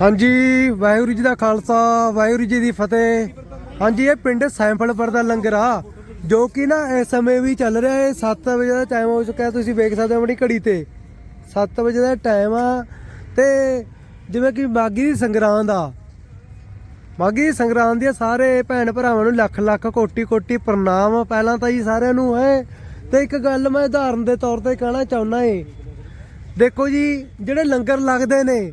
ਹਾਂਜੀ, ਵਾਹਿਗੁਰੂ ਜੀ ਦਾ ਖਾਲਸਾ, ਵਾਹਿਗੁਰੂ ਜੀ ਦੀ ਫਤਿਹ। ਹਾਂਜੀ, ਇਹ ਪਿੰਡ ਸੈਂਫਲਪੁਰ ਦਾ ਲੰਗਰ ਆ ਜੋ ਕਿ ਨਾ ਇਸ ਸਮੇਂ ਵੀ ਚੱਲ ਰਿਹਾ ਹੈ। 7 ਵਜੇ ਦਾ ਟਾਈਮ ਹੋ ਚੁੱਕਾ ਹੈ ਤੁਸੀਂ ਵੇਖ ਸਕਦੇ ਹੋ ਆਪਣੀ ਘੜੀ ਤੇ। 7 ਵਜੇ ਦਾ ਟਾਈਮ ਆ। ਤੇ ਜਿਵੇਂ ਕਿ ਮਾਗੀ ਦੀ ਸੰਗਰਾਂਦ ਆ। ਮਾਗੀ ਦੀ ਸੰਗਰਾਂਦ ਦੇ ਸਾਰੇ ਭੈਣ ਭਰਾਵਾਂ ਨੂੰ ਲੱਖ ਲੱਖ ਕੋਟੀ ਕੋਟੀ ਪ੍ਰਣਾਮ ਪਹਿਲਾਂ ਤਾਂ ਜੀ ਸਾਰਿਆਂ ਨੂੰ ਹੈ। ਤੇ ਇੱਕ ਗੱਲ ਮੈਂ ਉਦਾਹਰਨ ਦੇ ਤੌਰ ਤੇ ਕਹਿਣਾ ਚਾਹੁੰਦਾ ਏ। ਦੇਖੋ ਜੀ, ਜਿਹੜੇ ਲੰਗਰ ਲੱਗਦੇ ਨੇ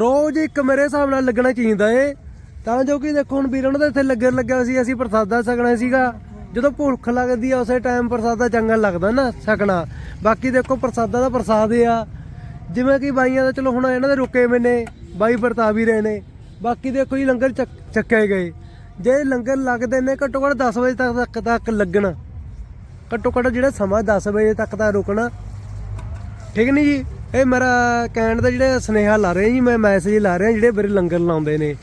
ਰੋਜ਼ ਇੱਕ ਮੇਰੇ ਹਿਸਾਬ ਨਾਲ ਲੱਗਣਾ ਚਾਹੀਦਾ ਏ। ਤਾਂ ਜੋ ਕਿ ਦੇਖੋ ਹੁਣ ਵੀਰ ਉਹਨਾਂ ਦਾ ਇੱਥੇ ਲੰਗਰ ਲੱਗਿਆ ਸੀ ਅਸੀਂ ਪ੍ਰਸਾਦਾ ਛਕਣਾ ਸੀਗਾ। ਜਦੋਂ ਭੁੱਖ ਲੱਗਦੀ ਆ ਉਸੇ ਟਾਈਮ ਪ੍ਰਸਾਦਾ ਚੰਗਾ ਲੱਗਦਾ ਨਾ ਛਕਣਾ। ਬਾਕੀ ਦੇਖੋ ਪ੍ਰਸਾਦਾ ਦਾ ਪ੍ਰਸਾਦ ਏ ਆ। ਜਿਵੇਂ ਕਿ ਬਾਈਆਂ ਦਾ ਚਲੋ ਹੁਣ ਇਹਨਾਂ ਦੇ ਰੁਕੇ ਹੋਏ ਨੇ ਬਾਈ ਵਰਤਾ ਵੀ ਰਹੇ ਨੇ। ਬਾਕੀ ਦੇਖੋ ਜੀ ਲੰਗਰ ਚੱਕੇ ਗਏ। ਜੇ ਲੰਗਰ ਲੱਗਦੇ ਨੇ ਘੱਟੋ ਘੱਟ 10 ਵਜੇ ਤੱਕ ਤੱਕ, ਤੱਕ ਲੱਗਣਾ। ਘੱਟੋ ਘੱਟ ਜਿਹੜਾ ਸਮਾਂ 10 ਵਜੇ ਤੱਕ ਦਾ ਰੁਕਣਾ। ਠੀਕ ਨਹੀਂ ਜੀ? ਇਹ ਮੇਰਾ ਕਹਿਣ ਦਾ ਜਿਹੜਾ ਸੁਨੇਹਾ ਲਾ ਰਿਹਾ ਜੀ, ਮੈਂ ਮੈਸੇਜ ਲਾ ਰਿਹਾ ਜਿਹੜੇ ਮੇਰੇ ਲੰਗਰ ਲਾਉਂਦੇ ਨੇ।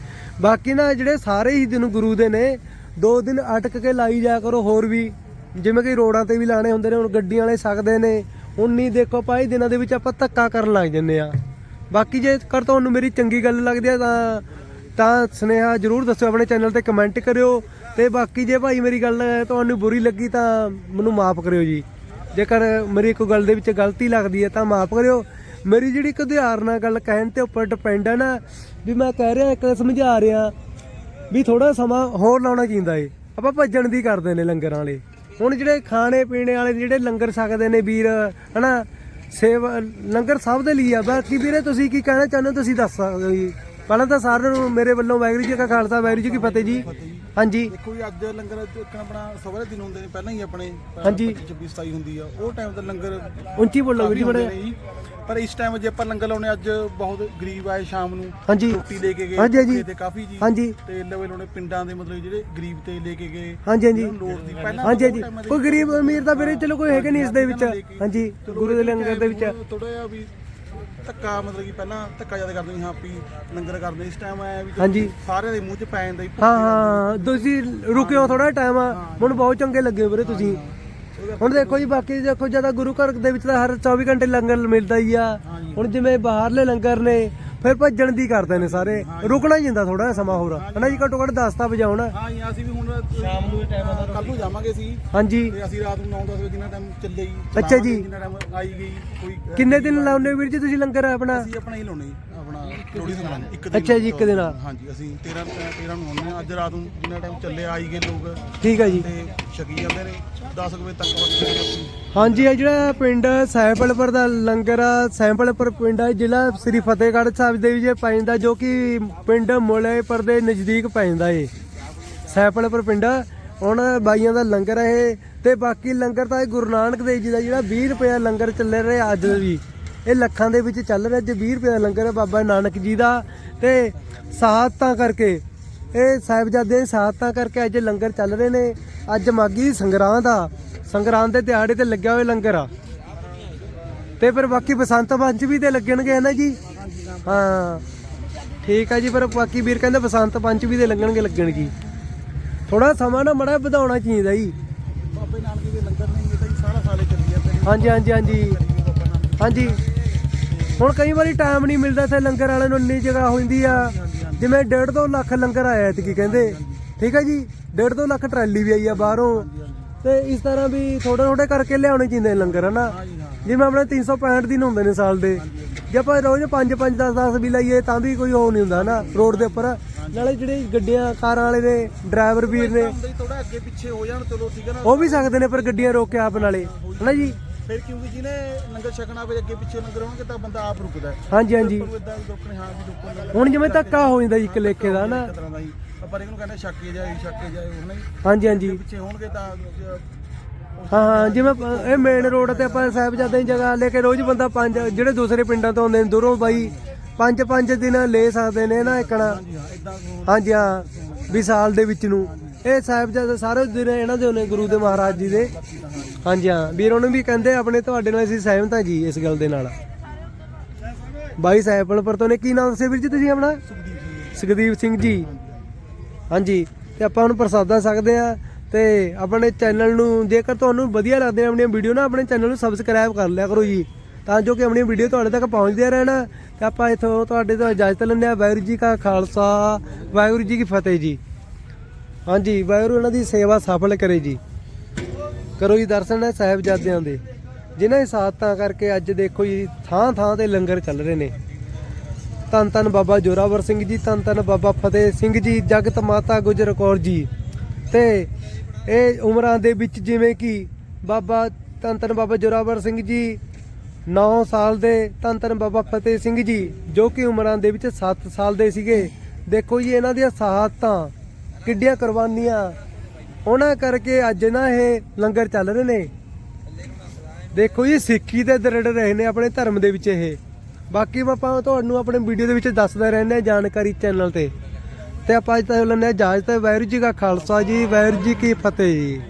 ਬਾਕੀ ਨਾ ਜਿਹੜੇ ਸਾਰੇ ਹੀ ਦਿਨ ਗੁਰੂ ਦੇ ਨੇ, ਦੋ ਦਿਨ ਅਟਕ ਕੇ ਲਾਈ ਜਾ ਕਰੋ ਹੋਰ ਵੀ। ਜਿਵੇਂ ਕਿ ਰੋਡਾਂ ਤੇ ਵੀ ਲਾਣੇ ਹੁੰਦੇ ਨੇ, ਹੁਣ ਗੱਡੀਆਂ ਵਾਲੇ ਸਕਦੇ ਨੇ। ਹੁਣ ਨਹੀਂ ਦੇਖੋ ਪਾਈ ਦਿਨਾਂ ਦੇ ਵਿੱਚ ਆਪਾਂ ਧੱਕਾ ਕਰਨ ਲੱਗ ਜੰਨੇ ਆ। ਬਾਕੀ ਜੇ ਕਰ ਤੁਹਾਨੂੰ ਮੇਰੀ ਚੰਗੀ ਗੱਲ ਲੱਗਦੀ ਆ ਤਾਂ ਤਾਂ ਸੁਨੇਹਾ ਜਰੂਰ ਦੱਸਿਓ, ਆਪਣੇ ਚੈਨਲ ਤੇ ਕਮੈਂਟ ਕਰਿਓ। ਤੇ ਬਾਕੀ ਜੇ ਭਾਈ ਮੇਰੀ ਗੱਲ ਤੁਹਾਨੂੰ ਬੁਰੀ ਲੱਗੀ ਤਾਂ ਮੈਨੂੰ ਮਾਫ ਕਰਿਓ ਜੀ। ਜੇਕਰ ਮੇਰੀ ਕੋਈ ਗੱਲ ਦੇ ਵਿੱਚ ਗਲਤੀ ਲੱਗਦੀ ਹੈ ਤਾਂ ਮਾਫ ਕਰਿਓ। ਮੇਰੀ ਜਿਹੜੀ ਇੱਕ ਉਦਾਹਰਨ ਨਾਲ ਗੱਲ ਕਹਿਣ ਤੇ ਉੱਪਰ ਡਿਪੈਂਡ ਹੈ ਨਾ, ਵੀ ਮੈਂ ਕਹਿ ਰਿਹਾ, ਇੱਕ ਸਮਝਾ ਰਿਹਾ, ਵੀ ਥੋੜਾ ਸਮਾਂ ਹੋਰ ਲਾਉਣਾ ਚਾਹੀਦਾ ਏ। ਆਪਾਂ ਭੱਜਣ ਦੀ ਕਰਦੇ ਨੇ ਲੰਗਰਾਂ ਵਾਲੇ। ਹੁਣ ਜਿਹੜੇ ਖਾਣੇ ਪੀਣੇ ਵਾਲੇ ਜਿਹੜੇ ਲੰਗਰ ਸਕਦੇ ਨੇ ਵੀਰ, ਹਨਾ, ਸੇਵ, ਲੰਗਰ ਸਭ ਦੇ ਲਈ ਆ। ਬਾਕੀ ਵੀਰੇ, ਤੁਸੀਂ ਕੀ ਕਹਿਣਾ ਚਾਹੁੰਦੇ ਹੋ? ਤੁਸੀਂ ਦੱਸ ਸਕਦੇ ਹੋ ਜੀ। ਪਹਿਲਾਂ ਤਾਂ ਸਾਰਿਆਂ ਨੂੰ ਮੇਰੇ ਵੱਲੋਂ ਵਾਹਿਗੁਰੂ ਜੀ ਕਾ ਖਾਲਸਾ, ਵਾਹਿਗੁਰੂ ਜੀ ਕੀ ਫਤਿਹ ਜੀ। ਹਾਂਜੀ। ਦੇਖੋ ਜੀ ਅੱਜ ਲੰਗਰ ਇੱਕ ਆਪਣਾ ਸਵੇਰੇ ਦਿਨ ਹੁੰਦੇ ਨੇ ਪਹਿਲਾਂ ਹੀ ਆਪਣੇ ਹਾਂਜੀ। 26 27 ਹੁੰਦੀ ਆ। ਉਹ ਟਾਈਮ ਤੇ ਲੰਗਰ ਉੱਚੀ ਬੋਲੋ ਵੀਰ ਜੀ ਹੁੰਦੇ ਬੜੇ। ਨੇ ਜੀ। ਪਰ ਇਸ ਟਾਈਮ ਜੇ ਆਪਾਂ ਲੰਗਰ ਲਾਉਣੇ ਅੱਜ ਬਹੁਤ ਗਰੀਬ ਆਏ ਸ਼ਾਮ ਨੂੰ ਹਾਂਜੀ। ਰੋਟੀ ਲੈ ਕੇ ਗਏ ਹਾਂਜੀ, ਹਾਂਜੀ। ਭੁੱਖੇ ਤੇ ਕਾਫੀ ਜੀ। ਹਾਂਜੀ। ਤੇ ਲਵੇ ਲਾਉਣੇ ਪਿੰਡਾਂ ਦੇ ਮਤਲਬ ਜਿਹੜੇ ਗਰੀਬ ਤੇ ਲੈ ਕੇ ਗਏ ਹਾਂਜੀ ਹਾਂਜੀ। ਜਿਹਨੂੰ ਲੋੜ ਦੀ ਪਹਿਲਾਂ ਹਾਂਜੀ ਹਾਂਜੀ। ਕੋਈ ਗਰੀਬ ਅਮੀਰ ਤਾਂ ਵੀਰੇ ਚਲੋ ਕੋਈ ਹੈਗਾ ਨਹੀਂ ਇਸ ਦੇ ਵਿੱਚ। ਹਾਂਜੀ ਗੁਰੂ ਦੇ ਲੰਗਰ ਦੇ ਵਿੱਚ। ਥੋੜਾ ਜਿਹਾ ਵੀ ਧੱਕਾ ਮਤਲਬ ਕਿ ਪਹਿਲਾਂ ਧੱਕਾ ਜ਼ਿਆਦਾ ਕਰਦੇ ਸੀ ਹਾਂ ਵੀ ਲੰਗਰ ਕਰਦੇ ਇਸ ਟਾਈਮ ਆਇਆ ਵੀ ਹਾਂਜੀ। ਸਾਰਿਆਂ ਦੇ ਮੂੰਹ 'ਚ ਪੈ ਜਾਂਦਾ ਜੀ ਹਾਂ ਹਾਂ। ਤੁਸੀਂ ਰੁਕਿਓ ਥੋੜਾ ਟਾਈਮ ਆ। ਮੈਨੂੰ ਬਹੁਤ ਚੰਗੇ ਲੱਗੇ ਵੀਰੇ ਤੁਸੀਂ। ਹੁਣ ਦੇਖੋ ਜੀ ਬਾਕੀ ਦੇਖੋ ਜ਼ਿਆਦਾ ਗੁਰੂ ਘਰ ਦੇ ਵਿੱਚ ਤਾਂ ਹਰ 24 ਘੰਟੇ ਲੰਗਰ ਮਿਲਦਾ ਹੀ ਆ। ਹੁਣ ਜਿਵੇਂ ਬਾਹਰਲੇ ਲੰਗਰ ਨੇ ਫਿਰ ਭੱਜਣ ਦੀ ਕਰਦੇ ਨੇ ਸਾਰੇ। ਰੁਕਣਾ ਹੀ ਜਾਂਦਾ ਥੋੜਾ ਸਮਾਂ ਹੋਰ ਹਨਾ ਜੀ ਘੱਟੋ ਘੱਟ 10 ਤਾਂ ਵਜਾਉਣ ਹਾਂ ਜੀ ਅਸੀਂ ਵੀ ਹੁਣ ਸ਼ਾਮ ਨੂੰ ਟਾਈਮ ਆਦਾ ਕੱਲ ਨੂੰ ਜਾਵਾਂਗੇ ਸੀ ਹਾਂਜੀ। ਤੇ ਅਸੀਂ ਰਾਤ ਨੂੰ 9-10 ਵਜੇ ਜਿੰਨਾ ਟਾਈਮ ਚੱਲੇ ਜੀ ਅੱਛਾ ਜੀ। ਚਲਾਵਾਂਗੇ, ਜਿੰਨਾ ਟਾਈਮ ਆਈ ਗਈ ਕੋਈ ਕਿੰਨੇ ਦਿਨ ਲਾਉਨੇ ਵੀਰ ਜੀ ਤੁਸੀਂ ਲੰਗਰ ਆਪਣਾ? ਅਸੀਂ ਆਪਣਾ ਹੀ ਲਾਉਣੇ ਇੱਕ ਦਿਨ ਅੱਛਾ ਜੀ, ਇੱਕ ਦਿਨ ਆ। ਹਾਂਜੀ ਅਸੀਂ 13 13 ਨੂੰ ਆਉਂਦੇ ਹਾਂ। ਅੱਜ ਰਾਤ ਨੂੰ ਜਿੰਨਾ ਟਾਈਮ ਚੱਲੇ ਆਈ ਗਏ ਲੋਕ। ਠੀਕ ਹੈ ਜੀ। ਤੇ ਛਕੀ ਜਾਂਦੇ ਨੇ। 10 ਵਜੇ ਤੱਕ ਬਸ ਅਸੀਂ। ਹਾਂਜੀ ਇਹ ਜਿਹੜਾ ਪਿੰਡ ਸੈਂਪਲਪੁਰ ਦਾ ਲੰਗਰ ਆ ਸੈਂਪਲਪੁਰ ਪਿੰਡ ਹੈ ਜ਼ਿਲ੍ਹਾ ਸ੍ਰੀ ਫਤਿਹਗੜ੍ਹ ਸਾਹਿਬ ਦੇ ਵਿੱਚ ਪੈਂਦਾ ਜੋ ਕਿ ਪਿੰਡ ਮੁਲੇਪੁਰ ਦੇ ਨਜ਼ਦੀਕ ਪੈਂਦਾ ਏ ਸੈਂਪਲਪੁਰ ਪਿੰਡ ਹੁਣ ਬਾਈਆਂ ਦਾ ਲੰਗਰ ਹੈ ਇਹ। ਤੇ ਬਾਕੀ ਲੰਗਰ ਤਾਂ ਇਹ ਗੁਰੂ ਨਾਨਕ ਦੇਵ ਜੀ ਦਾ ਜਿਹੜਾ 20 ਰੁਪਏ ਲੰਗਰ ਚੱਲ ਰਿਹਾ ਅੱਜ ਵੀ। ਇਹ ਲੱਖਾਂ ਦੇ ਵਿੱਚ ਚੱਲ ਰਿਹਾ ਜੇ 20 ਰੁਪਏ ਦਾ ਲੰਗਰ ਹੈ ਬਾਬਾ ਨਾਨਕ ਜੀ ਦਾ ਤੇ ਸਾਹਤਾਂ ਕਰਕੇ ਇਹ ਸਾਹਿਬਜ਼ਾਦੇ ਦੀ ਸਾਹਤਾਂ ਕਰਕੇ ਅੱਜ ਲੰਗਰ ਚੱਲ ਰਹੇ ਨੇ। ਅੱਜ ਮਾਗੀ ਦੀ ਸੰਗਰਾਂਦ ਆ। ਸੰਗਰਾਂਦ ਦੇ ਦਿਹਾੜੇ ਤੇ ਲੱਗਿਆ ਹੋਇਆ ਲੰਗਰ ਆ। ਤੇ ਫਿਰ ਬਾਕੀ ਬਸੰਤ ਪੰਚਮੀ ਤੇ ਲੱਗਣਗੇ ਹੈ ਨਾ ਜੀ? ਹਾਂ। ਠੀਕ ਆ ਜੀ ਪਰ ਬਾਕੀ ਵੀਰ ਕਹਿੰਦੇ ਬਸੰਤ ਪੰਚਮੀ ਦੇ ਲੱਗਣਗੇ ਲੱਗਣ ਜੀ ਥੋੜਾ ਸਮਾਂ ਨਾ ਮੜਾ ਵਧਾਉਣਾ ਚਾਹੀਦਾ ਜੀ। ਬਾਬੇ ਨਾਨਕ ਦੇ ਲੰਗਰ ਨਹੀਂ ਇਹ ਤਾਂ ਸਾਰਾ ਸਾਲੇ ਚੱਲੀ ਜਾਂਦੇ ਨੇ। ਹਾਂਜੀ ਹਾਂਜੀ ਹਾਂਜੀ। ਹਾਂਜੀ। ਹੁਣ ਕਈ ਵਾਰੀ ਟਾਈਮ ਨਹੀਂ ਮਿਲਦਾ ਇੱਥੇ ਲੰਗਰ ਵਾਲਿਆਂ ਨੂੰ ਇੰਨੀ ਜਗ੍ਹਾ ਹੁੰਦੀ ਆ। ਜਿਵੇਂ 1.5 ਤੋਂ ਲੱਖ ਲੰਗਰ ਆਇਆ ਐਤਕੀ ਕਹਿੰਦੇ। ਠੀਕ ਹੈ ਜੀ? 1.5 ਤੋਂ ਲੱਖ ਟਰਾਲੀ ਵੀ ਆਈ ਆ ਬਾਹਰੋਂ। ਤੇ ਇਸ ਤਰ੍ਹਾਂ ਵੀ ਥੋੜੇ ਥੋੜੇ ਕਰਕੇ ਲਿਆਉਣੇ ਚਾਹੀਦੇ ਲੰਗਰ ਹਨਾ? ਜਿਵੇਂ ਆਪਣੇ 365 ਦਿਨ ਹੁੰਦੇ ਨੇ ਸਾਲ ਦੇ। ਜੇ ਆਪਾਂ ਰੋਜ਼ 5 5 10 10 ਵੀ ਲਾਈਏ ਤਾਂ ਵੀ ਕੋਈ ਹੋ ਨਹੀਂ ਹੁੰਦਾ ਨਾ ਰੋਡ ਦੇ ਉੱਪਰ। ਨਾਲੇ ਜਿਹੜੇ ਗੱਡੀਆਂ ਕਾਰਾਂ ਵਾਲੇ ਨੇ ਡਰਾਈਵਰ ਵੀਰ ਨੇ ਹੁੰਦਾ ਥੋੜਾ ਅੱਗੇ ਪਿੱਛੇ ਹੋ ਜਾਣ ਚਲੋ ਠੀਕ ਹੈ ਨਾ। ਉਹ ਵੀ ਸਕਦੇ ਨੇ ਪਰ ਗੱਡੀਆਂ ਰੋਕ ਕੇ ਆਪ ਨਾਲੇ। ਹਨਾ ਜੀ? ਫਿਰ ਕਿਉਂਕਿ ਜਿਹਨੇ ਲੰਗਰ ਛਕਣਾ ਹੋਵੇ ਅੱਗੇ ਪਿੱਛੇ ਲੰਗਰ ਹੋਣਗੇ ਤਾਂ ਬੰਦਾ ਆਪ ਰੁਕਦਾ ਹੈ। ਹਾਂਜੀ ਹਾਂਜੀ। ਰੁਕਣੇ ਹਾਂ ਵੀ ਹੁਣ ਜਿਵੇਂ ਧੱਕਾ ਹੋ ਜਾਂਦਾ ਜੀ ਇੱਕ ਲੇਖੇ ਦਾ ਨਾ। ਇੱਕ ਤਰ੍ਹਾਂ ਦਾ ਇਹਨੂੰ ਕਹਿੰਦੇ ਛੱਕੇ ਜਾਏ ਛੱਕੇ ਜਾਏ ਹੁਣ ਜੀ ਹਾਂਜੀ। ਹਾਂਜੀ ਪਿੱਛੇ ਹੋਣਗੇ ਤਾਂ ਅਹ, ਹਾਂ ਹਾਂ ਜਿਵੇਂ ਇਹ ਮੇਨ ਰੋਡ ਤੇ ਆਪਾਂ ਸਾਹਿਬਜ਼ਾਦੇ ਦੀ ਜਗ੍ਹਾ ਲੈ ਕੇ ਰੋਜ਼ ਬੰਦਾ ਪੰਜ ਜਿਹੜੇ ਦੂਸਰੇ ਪਿੰਡਾਂ ਤੋਂ ਆਉਂਦੇ ਨੇ ਦੂਰੋਂ ਬਾਈ ਪੰਜ ਪੰਜ ਦਿਨ ਲੈ ਸਕਦੇ ਨੇ ਨਾ ਇੱਕਣਾ ਹਾਂਜੀ ਹਾਂ ਇਦਾਂ ਹਾਂਜੀ ਹਾਂ ਵੀ ਸਾਲ ਦੇ ਵਿੱਚ ਨੂੰ। ਇਹ ਸਾਹਿਬਜ਼ਾਦੇ ਸਾਰੇ ਦਿਨ ਇਹਨਾਂ ਦੇ ਹੁੰਦੇ ਗੁਰੂ ਦੇ ਮਹਾਰਾਜ ਜੀ ਦੇ। ਹਾਂਜੀ ਹਾਂ, ਵੀਰ ਉਹਨੂੰ ਵੀ ਕਹਿੰਦੇ ਆਪਣੇ ਤੁਹਾਡੇ ਨਾਲ ਅਸੀਂ ਸਹਿਮਤ ਹਾਂ ਜੀ ਇਸ ਗੱਲ ਦੇ ਨਾਲ। ਬਾਈ ਸਾਹਿਬਲਪੁਰ ਤੋਂ ਨੇ, ਕੀ ਨਾਮ ਦੱਸਿਆ ਵੀਰ ਜੀ ਤੁਸੀਂ ਆਪਣਾ? ਸੁਖਦੀਪ ਸਿੰਘ ਜੀ। ਹਾਂਜੀ, ਤੇ ਆਪਾਂ ਹੁਣ ਪ੍ਰਸਾਦਾ ਸਕਦੇ ਆ ਤੇ ਆਪਣੇ ਚੈਨਲ ਨੂੰ ਜੇਕਰ ਤੁਹਾਨੂੰ ਵਧੀਆ ਲੱਗਦੇ ਨੇ ਆਪਣੀਆਂ ਵੀਡੀਓ ਨਾ, ਆਪਣੇ ਚੈਨਲ ਨੂੰ ਸਬਸਕ੍ਰਾਈਬ ਕਰ ਲਿਆ ਕਰੋ ਜੀ, ਤਾਂ ਜੋ ਕਿ ਆਪਣੀ ਵੀਡੀਓ ਤੁਹਾਡੇ ਤੱਕ ਪਹੁੰਚਦੀਆਂ ਰਹਿਣ। ਤੇ ਆਪਾਂ ਇਥੋਂ ਤੁਹਾਡੇ ਤੋਂ ਇਜਾਜ਼ਤ ਲੈਂਦੇ ਆ ਵਾਹਿਗੁਰੂ ਜੀ ਕਾ ਖਾਲਸਾ, ਵਾਹਿਗੁਰੂ ਜੀ ਕੀ ਫਤਿਹ ਜੀ। ਹਾਂਜੀ, ਵਾਹਿਗੁਰੂ ਇਹਨਾਂ ਦੀ ਸੇਵਾ ਸਫਲ ਕਰੇ ਜੀ। ਕਰੋ ਜੀ ਦਰਸ਼ਨ ਹੈ ਸਾਹਿਬਜ਼ਾਦਿਆਂ ਦੇ। ਜਿਨ੍ਹਾਂ ਦੀ ਸਾਥਾਂ ਕਰਕੇ ਅੱਜ ਦੇਖੋ ਜੀ, ਥਾਂ ਥਾਂ ਤੇ ਲੰਗਰ ਚੱਲ ਰਹੇ ਨੇ। ਧੰਨ ਧੰਨ ਬਾਬਾ ਜੋਰਾਵਰ ਸਿੰਘ ਜੀ, ਧੰਨ ਧੰਨ ਬਾਬਾ ਫਤਿਹ ਸਿੰਘ ਜੀ, ਜਗਤ ਮਾਤਾ ਗੁਜਰ ਕੌਰ ਜੀ। ਤੇ ਇਹ ਉਮਰਾਂ ਦੇ ਵਿੱਚ ਜਿਵੇਂ ਕਿ ਬਾਬਾ ਧੰਨ ਧੰਨ ਬਾਬਾ ਜੋਰਾਵਰ ਸਿੰਘ ਜੀ 9 ਸਾਲ ਦੇ ਧੰਨ ਧੰਨ ਬਾਬਾ ਫਤਿਹ ਸਿੰਘ ਜੀ, ਜੋ ਕਿ ਉਮਰਾਂ ਦੇ ਵਿੱਚ 7 ਸਾਲ ਦੇ ਸੀਗੇ। ਦੇਖੋ ਜੀ, ਇਹਨਾਂ ਦੀਆਂ ਸਾਹਤਾਂ ਕਿੱਡੀਆਂ ਕੁਰਬਾਨੀਆਂ। ਉਹਨਾਂ ਕਰਕੇ ਅੱਜ ਨਾ ਇਹ ਲੰਗਰ ਚੱਲ ਰਹੇ ਨੇ। ਦੇਖੋ ਜੀ, ਸਿੱਖੀ ਤੇ ਦਰੜ ਰਹੇ ਨੇ ਆਪਣੇ ਧਰਮ ਦੇ ਵਿੱਚ ਇਹ। ਬਾਕੀ ਆਪਾਂ ਤੁਹਾਨੂੰ ਆਪਣੇ ਵੀਡੀਓ ਦੇ ਵਿੱਚ ਦੱਸਦਾ ਰਹਿੰਦੇ ਹਾਂ ਜਾਣਕਾਰੀ ਚੈਨਲ ਤੇ। ਤੇ ਆਪਾਂ ਅੱਜ ਤਾਂ ਲੈਂਦੇ ਹਾਂ ਇਜਾਜ਼ਤ। ਵਾਹਿਗੁਰੂ ਜੀ ਕਾ ਖਾਲਸਾ ਜੀ, ਵਾਹਿਗੁਰੂ ਜੀ ਕੀ ਫਤਿਹ ਜੀ।